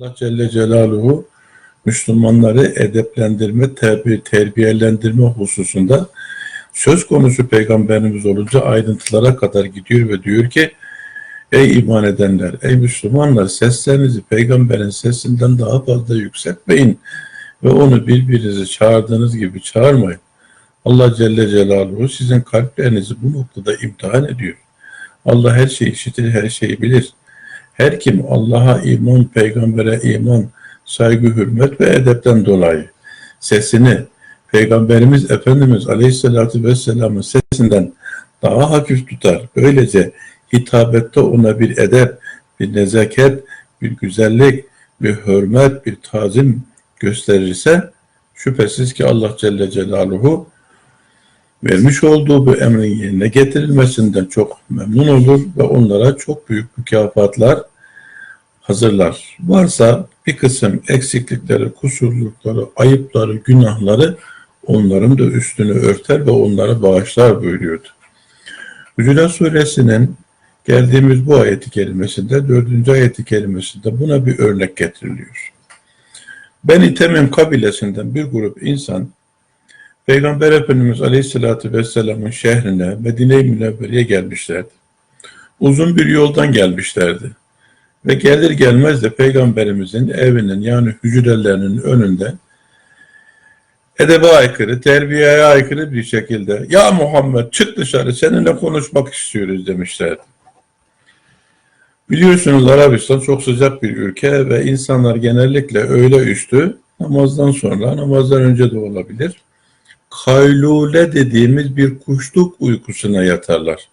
Allah Celle Celaluhu Müslümanları edeplendirme, terbiye, terbiyelendirme hususunda söz konusu peygamberimiz olunca ayrıntılara kadar gidiyor ve diyor ki Ey iman edenler, ey Müslümanlar seslerinizi peygamberin sesinden daha fazla yükseltmeyin ve onu birbirinizi çağırdığınız gibi çağırmayın. Allah Celle Celaluhu sizin kalplerinizi bu noktada imtihan ediyor. Allah her şeyi işitir, her şeyi bilir. Her kim Allah'a iman, peygambere iman, saygı, hürmet ve edepten dolayı sesini Peygamberimiz Efendimiz Aleyhisselatü Vesselam'ın sesinden daha hafif tutar. Böylece hitabette ona bir edep, bir nezaket, bir güzellik, bir hürmet, bir tazim gösterirse şüphesiz ki Allah Celle Celaluhu vermiş olduğu bu emrin yerine getirilmesinden çok memnun olur ve onlara çok büyük mükafatlar hazırlar. Varsa bir kısım eksiklikleri, kusurlukları, ayıpları, günahları onların da üstünü örter ve onları bağışlar buyuruyordu. Hucurat suresinin geldiğimiz bu ayeti kerimesinde, dördüncü ayeti kerimesinde buna bir örnek getiriliyor. Beni Temim kabilesinden bir grup insan Peygamber Efendimiz Aleyhisselatü Vesselam'ın şehrine Medine-i Münevvere'ye gelmişlerdi. Uzun bir yoldan gelmişlerdi. Ve gelir gelmez de Peygamberimizin evinin yani hücrelerinin önünde edebe aykırı, terbiyeye aykırı bir şekilde ya Muhammed çık dışarı seninle konuşmak istiyoruz demişlerdi. Biliyorsunuz Arabistan çok sıcak bir ülke ve insanlar genellikle öğle üstü namazdan sonra, namazdan önce de olabilir. Kaylule dediğimiz bir kuşluk uykusuna yatarlar.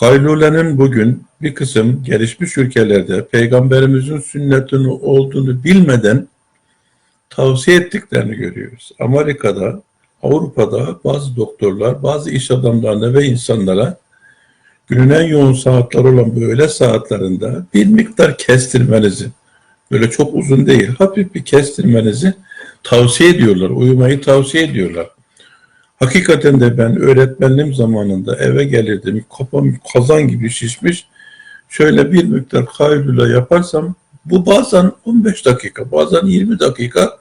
Kaylulenin bugün bir kısım gelişmiş ülkelerde peygamberimizin sünnetini olduğunu bilmeden tavsiye ettiklerini görüyoruz. Amerika'da, Avrupa'da bazı doktorlar, bazı iş adamlarına ve insanlara günün en yoğun saatleri olan böyle saatlerinde bir miktar kestirmenizi, böyle çok uzun değil, hafif bir kestirmenizi tavsiye ediyorlar, uyumayı tavsiye ediyorlar. Hakikaten de ben öğretmenliğim zamanında eve gelirdim, kafam kazan gibi şişmiş, şöyle bir miktar kaylula yaparsam, bu bazen 15 dakika, bazen 20 dakika,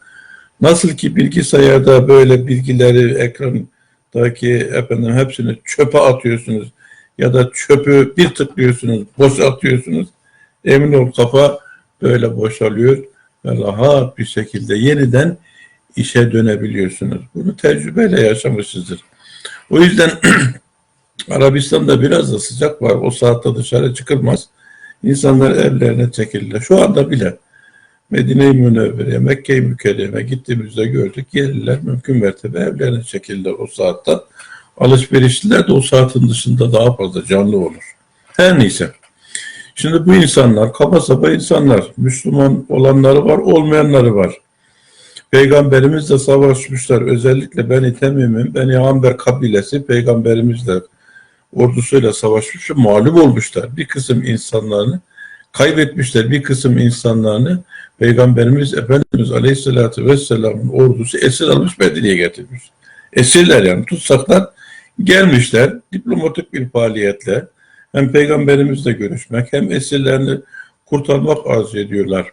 nasıl ki bilgisayarda böyle bilgileri ekrandaki efendim hepsini çöpe atıyorsunuz, ya da çöpü bir tıklıyorsunuz, boşaltıyorsunuz. Emin ol kafa böyle boşalıyor ve rahat bir şekilde yeniden işe dönebiliyorsunuz. Bunu tecrübeyle yaşamışızdır. O yüzden Arabistan'da biraz da sıcak var. O saatte dışarı çıkılmaz. İnsanlar evlerine çekildiler. Şu anda bile Medine-i Münevvere'ye, Mekke-i Mükerreme gittiğimizde gördük. Yerliler mümkün mertebe evlerine çekildiler o saatte. Alışverişliler de o saatin dışında daha fazla canlı olur. Her neyse. Şimdi bu insanlar kaba saba insanlar. Müslüman olanları var, olmayanları var. Peygamberimizle savaşmışlar. Özellikle Beni Temim'in, Beni Amber kabilesi peygamberimizle ordusuyla savaşmış ve mağlup olmuşlar. Bir kısım insanlarını kaybetmişler. Bir kısım insanlarını Peygamberimiz Efendimiz Aleyhisselatü Vesselam'ın ordusu esir almış Medine'ye getirmiş. Esirler yani tutsaklar gelmişler diplomatik bir faaliyetle hem peygamberimizle görüşmek hem esirlerini kurtarmak arzu ediyorlar.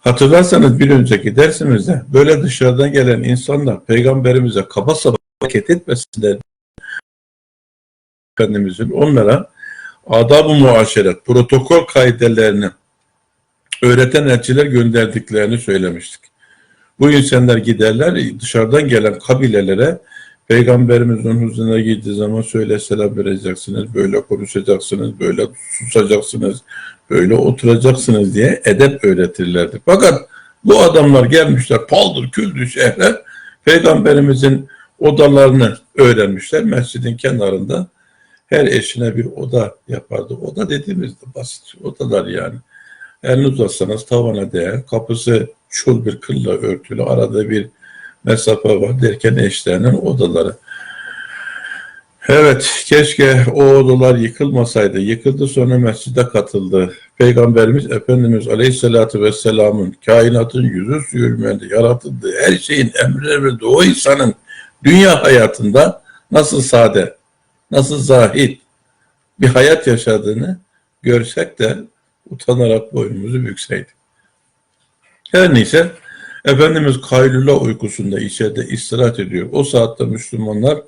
Hatırlarsanız bir önceki dersimizde böyle dışarıdan gelen insanlar peygamberimize kaba saba hareket etmesinler. Efendimizin onlara adab-ı muaşeret, protokol kaidelerini öğreten elçiler gönderdiklerini söylemiştik. Bu insanlar giderler dışarıdan gelen kabilelere Peygamberimizin huzuruna gittiği zaman söyle selam vereceksiniz, böyle konuşacaksınız, böyle susacaksınız, böyle oturacaksınız diye edep öğretirlerdi. Fakat bu adamlar gelmişler paldır küldür şehre, Peygamberimizin odalarını öğrenmişler. Mescidin kenarında her eşine bir oda yapardı. Oda dediğimizde basit odalar yani. Elini uzatsanız tavana değer, kapısı çul bir kılla örtülü, arada bir mesafe var derken eşlerinin odaları. Evet, keşke o odalar yıkılmasaydı. Yıkıldı sonra mescide katıldı. Peygamberimiz Efendimiz Aleyhisselatü Vesselam'ın kainatın yüzü sürmedi, yaratıldığı her şeyin emri ve o insanın dünya hayatında nasıl sade, nasıl zahid bir hayat yaşadığını görsek de utanarak boynumuzu bükseydik. Her neyse Efendimiz kaylula uykusunda içeride istirahat ediyor. O saatte Müslümanlar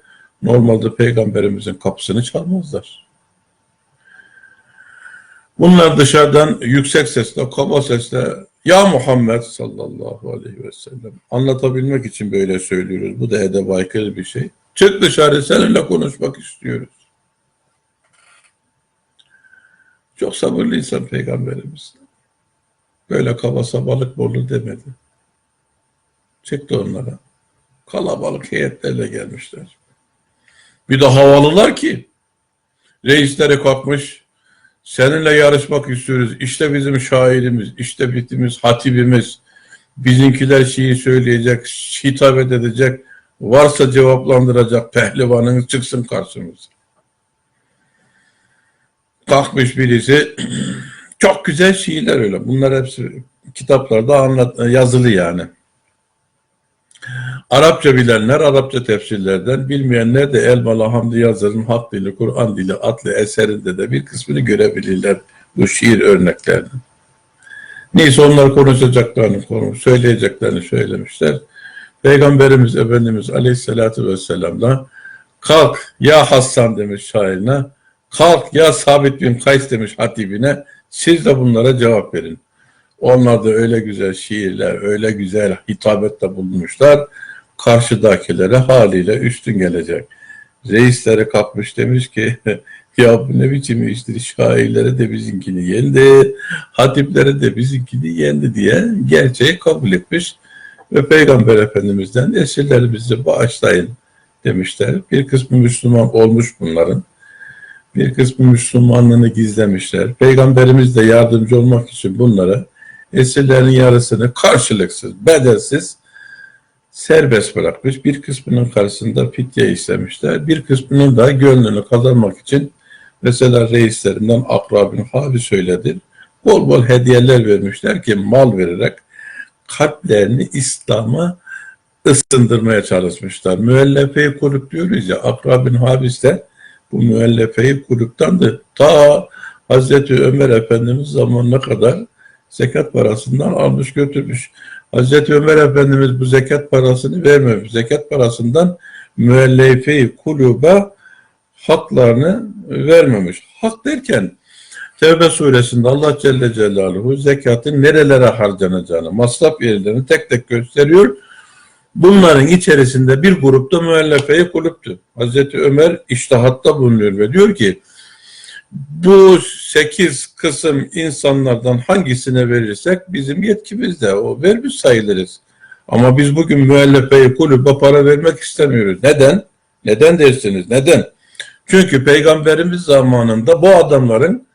normalde Peygamberimizin kapısını çalmazlar. Bunlar dışarıdan yüksek sesle, kaba sesle Ya Muhammed sallallahu aleyhi ve sellem anlatabilmek için böyle söylüyoruz. Bu da edebe aykırı bir şey. Çık dışarı seninle konuşmak istiyoruz. Çok sabırlı insan Peygamberimiz. Böyle kaba sabalık bolu demedi. Çıktı onlara. Kalabalık heyetlerle gelmişler. Bir de havalılar ki reisleri kalkmış seninle yarışmak istiyoruz. İşte bizim şairimiz, işte bitimiz, hatibimiz. Bizimkiler şeyi söyleyecek, hitap edecek, varsa cevaplandıracak pehlivanınız çıksın karşımıza. Kalkmış birisi, çok güzel şiirler öyle. Bunlar hepsi kitaplarda anlat, yazılı yani. Arapça bilenler Arapça tefsirlerden, bilmeyenler de Elmalı Hamdi Yazır'ın Hak Dili, Kur'an Dili adlı eserinde de bir kısmını görebilirler bu şiir örneklerini. Neyse onlar konuşacaklarını konu, söyleyeceklerini söylemişler. Peygamberimiz Efendimiz Aleyhisselatü Vesselam'la kalk ya Hassan demiş şairine, kalk ya Sabit bin Kays demiş hatibine, siz de bunlara cevap verin. Onlar da öyle güzel şiirler, öyle güzel hitabette bulunmuşlar. Karşıdakilere haliyle üstün gelecek. Reisleri kalkmış demiş ki ya bu ne biçim iştir şairleri de bizimkini yendi, hatipleri de bizimkini yendi diye gerçeği kabul etmiş. Ve Peygamber Efendimiz'den esirlerimizi bağışlayın demişler. Bir kısmı Müslüman olmuş bunların. Bir kısmı Müslümanlığını gizlemişler. Peygamberimiz de yardımcı olmak için bunlara esirlerin yarısını karşılıksız, bedelsiz serbest bırakmış. Bir kısmının karşısında fidye istemişler. Bir kısmının da gönlünü kazanmak için mesela reislerinden Akra bin Habi söyledi. Bol bol hediyeler vermişler ki mal vererek kalplerini İslam'a ısındırmaya çalışmışlar. Müellefe-i kulüp diyoruz ya Akra bin Habis de bu müellefe-i kulüptandı. Ta Hazreti Ömer Efendimiz zamanına kadar zekat parasından almış götürmüş. Hazreti Ömer Efendimiz bu zekat parasını vermemiş. Zekat parasından müellefe-i kulübe haklarını vermemiş. Hak derken Tevbe suresinde Allah Celle Celaluhu zekatın nerelere harcanacağını, masraf yerlerini tek tek gösteriyor. Bunların içerisinde bir grupta müellefeyi kulüptü. Hazreti Ömer iştahatta bulunuyor ve diyor ki bu sekiz kısım insanlardan hangisine verirsek bizim yetkimizde o vermiş sayılırız. Ama biz bugün müellefeyi kulübe para vermek istemiyoruz. Neden? Neden dersiniz? Neden? Çünkü Peygamberimiz zamanında bu adamların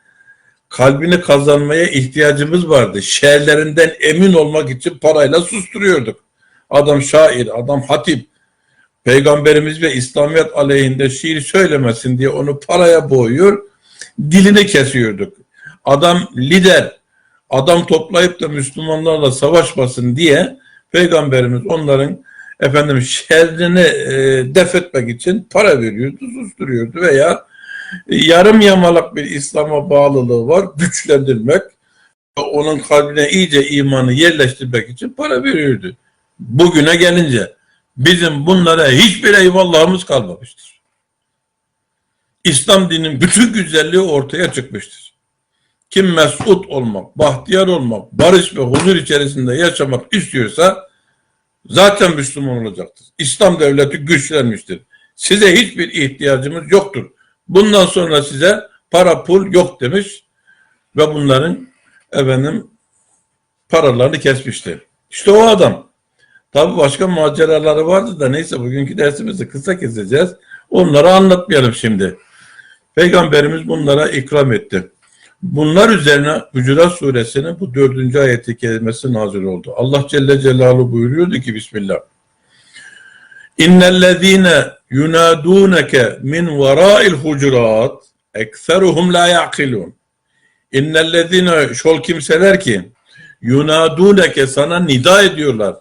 kalbini kazanmaya ihtiyacımız vardı. Şerlerinden emin olmak için parayla susturuyorduk. Adam şair, adam hatip. Peygamberimiz ve İslamiyet aleyhinde şiir söylemesin diye onu paraya boğuyor, dilini kesiyorduk. Adam lider, adam toplayıp da Müslümanlarla savaşmasın diye Peygamberimiz onların efendim şerrini e, def etmek için para veriyordu, susturuyordu veya yarım yamalak bir İslam'a bağlılığı var, güçlendirmek, onun kalbine iyice imanı yerleştirmek için para veriyordu. Bugüne gelince bizim bunlara hiçbir eyvallahımız kalmamıştır. İslam dininin bütün güzelliği ortaya çıkmıştır. Kim mesut olmak, bahtiyar olmak, barış ve huzur içerisinde yaşamak istiyorsa zaten Müslüman olacaktır. İslam devleti güçlenmiştir. Size hiçbir ihtiyacımız yoktur. Bundan sonra size para pul yok demiş ve bunların efendim paralarını kesmişti. İşte o adam. Tabi başka maceraları vardı da neyse bugünkü dersimizi kısa keseceğiz. Onları anlatmayalım şimdi. Peygamberimiz bunlara ikram etti. Bunlar üzerine Hucurat suresinin bu dördüncü ayeti kelimesi nazil oldu. Allah Celle Celaluhu buyuruyordu ki Bismillah. İnnellezîne yunadûneke min verâil hucurat ekseruhum la ya'kilûn. İnnellezîne şol kimseler ki yunadûneke sana nida ediyorlar.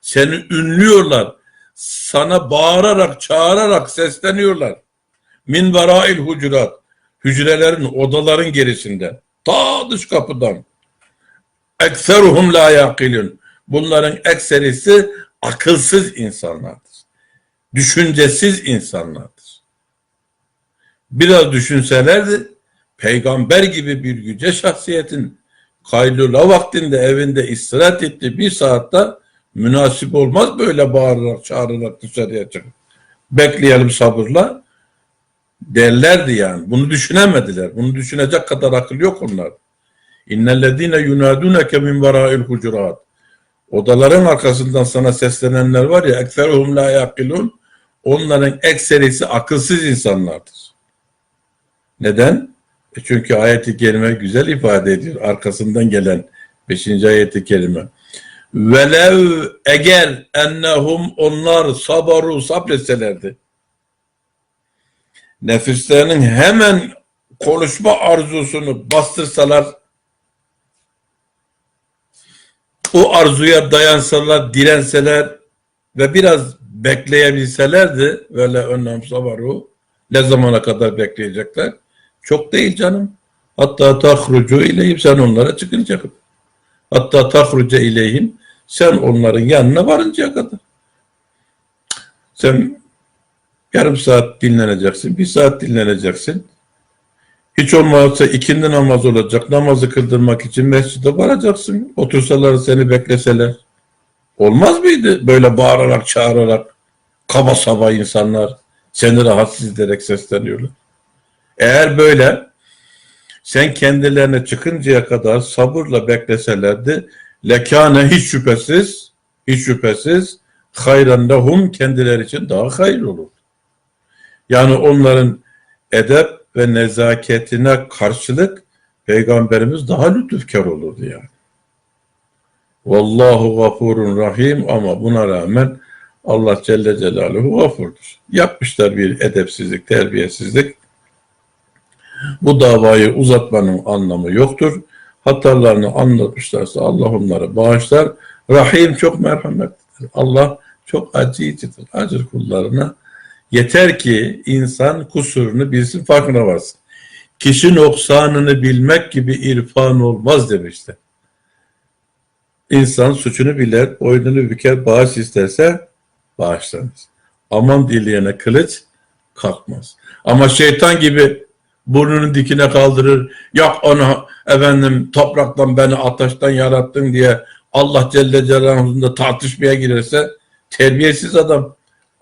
Seni ünlüyorlar. Sana bağırarak, çağırarak sesleniyorlar. Min verail hucurat. Hücrelerin, odaların gerisinde. Ta dış kapıdan. ekseruhum la yaqilun. Bunların ekserisi akılsız insanlardır. Düşüncesiz insanlardır. Biraz düşünselerdi peygamber gibi bir yüce şahsiyetin kaylula vaktinde evinde istirahat etti bir saatte münasip olmaz böyle bağırarak çağırarak dışarıya çıkıp bekleyelim sabırla derlerdi yani. Bunu düşünemediler. Bunu düşünecek kadar akıl yok onlar. İnnellezine yunaduneke min vera'il hucurat. Odaların arkasından sana seslenenler var ya ekseruhum la yaqilun. Onların ekserisi akılsız insanlardır. Neden? E çünkü ayeti kerime güzel ifade ediyor. Arkasından gelen 5. ayeti kerime. Velev eğer ennehum onlar sabaru sabretselerdi. Nefislerinin hemen konuşma arzusunu bastırsalar o arzuya dayansalar, direnseler ve biraz bekleyebilselerdi böyle önlem sabaru ne zamana kadar bekleyecekler? Çok değil canım. Hatta tahrucu ileyhim sen onlara çıkınca. Hatta tahruca ileyhim sen onların yanına varıncaya kadar. Sen yarım saat dinleneceksin, bir saat dinleneceksin. Hiç olmazsa ikindi namaz olacak. Namazı kıldırmak için mescide varacaksın. Otursalar seni bekleseler. Olmaz mıydı böyle bağırarak çağırarak kaba saba insanlar seni rahatsız ederek sesleniyorlar. Eğer böyle sen kendilerine çıkıncaya kadar sabırla bekleselerdi lekâne hiç şüphesiz hiç şüphesiz hayran lehum kendileri için daha hayır olur. Yani onların edep ve nezaketine karşılık peygamberimiz daha lütufkar olurdu yani. Vallahu gafurun rahim ama buna rağmen Allah Celle Celaluhu gafurdur. Yapmışlar bir edepsizlik, terbiyesizlik. Bu davayı uzatmanın anlamı yoktur. Hatalarını anlatmışlarsa Allah onları bağışlar. Rahim çok merhametlidir. Allah çok acıyıcıdır. Acır kullarına. Yeter ki insan kusurunu bilsin, farkına varsın. Kişi noksanını bilmek gibi irfan olmaz demişti. İnsan suçunu biler, boynunu büker, bağış isterse bağışlanır. Aman dileyene kılıç kalkmaz. Ama şeytan gibi burnunu dikine kaldırır. Yak onu efendim topraktan beni ateşten yarattın diye Allah Celle Celaluhu'nda tartışmaya girerse terbiyesiz adam.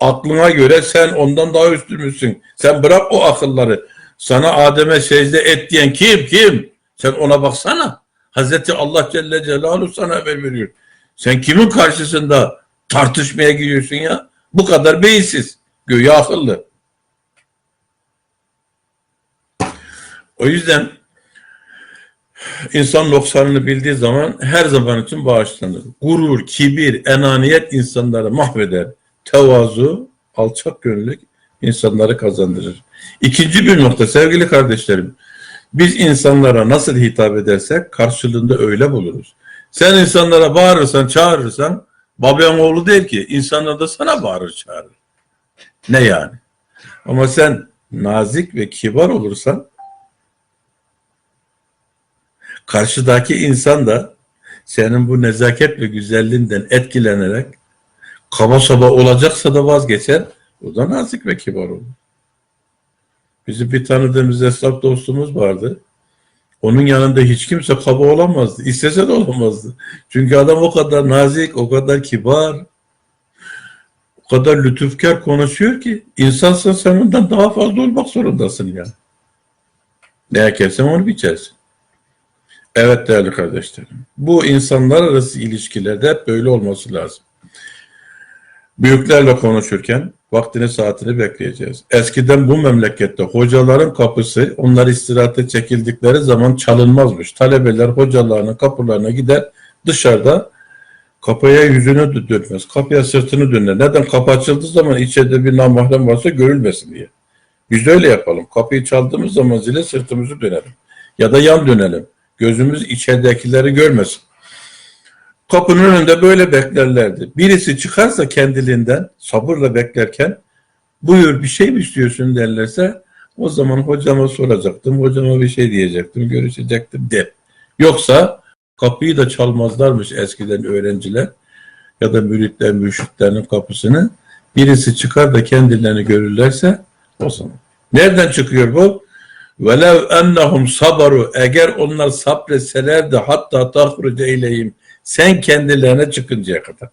Aklına göre sen ondan daha üstünmüşsün. Sen bırak o akılları. Sana Adem'e secde et diyen kim? Kim? Sen ona baksana. Hazreti Allah Celle Celaluhu sana haber veriyor. Sen kimin karşısında tartışmaya giriyorsun ya? Bu kadar beyinsiz. Göğe akıllı. O yüzden insan noksanını bildiği zaman her zaman için bağışlanır. Gurur, kibir, enaniyet insanları mahveder. Tevazu, alçak gönüllük insanları kazandırır. İkinci bir nokta sevgili kardeşlerim. Biz insanlara nasıl hitap edersek karşılığında öyle buluruz. Sen insanlara bağırırsan, çağırırsan babanın oğlu değil ki. İnsanlar da sana bağırır, çağırır. Ne yani? Ama sen nazik ve kibar olursan karşıdaki insan da senin bu nezaket ve güzelliğinden etkilenerek kaba saba olacaksa da vazgeçer. O da nazik ve kibar olur. Bizim bir tanıdığımız esnaf dostumuz vardı. Onun yanında hiç kimse kaba olamazdı. İstese de olamazdı. Çünkü adam o kadar nazik, o kadar kibar, o kadar lütufkar konuşuyor ki insansın sen ondan daha fazla olmak zorundasın ya. Ne ekersen onu biçersin. Evet değerli kardeşlerim. Bu insanlar arası ilişkilerde hep böyle olması lazım. Büyüklerle konuşurken vaktini saatini bekleyeceğiz. Eskiden bu memlekette hocaların kapısı onlar istirahate çekildikleri zaman çalınmazmış. Talebeler hocalarının kapılarına gider dışarıda kapıya yüzünü dönmez. Kapıya sırtını döner. Neden? Kapı açıldığı zaman içeride bir namahrem varsa görülmesin diye. Biz de öyle yapalım. Kapıyı çaldığımız zaman zile sırtımızı dönelim. Ya da yan dönelim. Gözümüz içeridekileri görmesin. Kapının önünde böyle beklerlerdi. Birisi çıkarsa kendiliğinden sabırla beklerken buyur bir şey mi istiyorsun derlerse o zaman hocama soracaktım, hocama bir şey diyecektim, görüşecektim de. Yoksa Kapıyı da çalmazlarmış eskiden öğrenciler ya da müritler, mürşitlerin kapısını. Birisi çıkar da kendilerini görürlerse o zaman. Nereden çıkıyor bu? Velev ennehum sabaru eğer onlar sabretseler de hatta tahruce eyleyim sen kendilerine çıkıncaya kadar.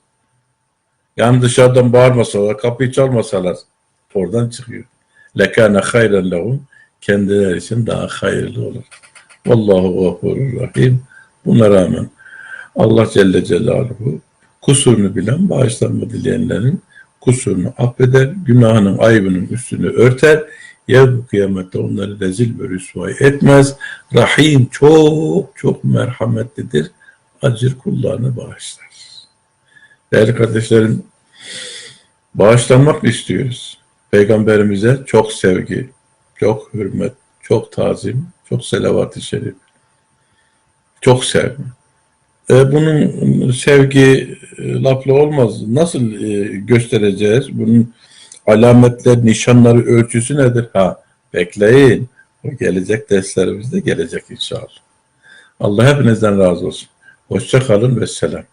Yani dışarıdan bağırmasalar, kapıyı çalmasalar oradan çıkıyor. Lekâne hayren lehum kendileri için daha hayırlı olur. Vallahu gafurur rahim. Buna rağmen Allah Celle Celaluhu kusurunu bilen, bağışlanma dileyenlerin kusurunu affeder, günahının ayıbının üstünü örter, yarın kıyamette onları rezil ve rüsvay etmez. Rahim çok çok merhametlidir, acır kullarını bağışlar. Değerli kardeşlerim, bağışlanmak istiyoruz. Peygamberimize çok sevgi, çok hürmet, çok tazim, çok selavat-ı şerif, çok sevgi. E, bunun sevgi e, lafla olmaz. Nasıl e, göstereceğiz? Bunun alametler, nişanları, ölçüsü nedir? Ha, bekleyin. O gelecek derslerimizde gelecek inşallah. Allah hepinizden razı olsun. Hoşça ve selam.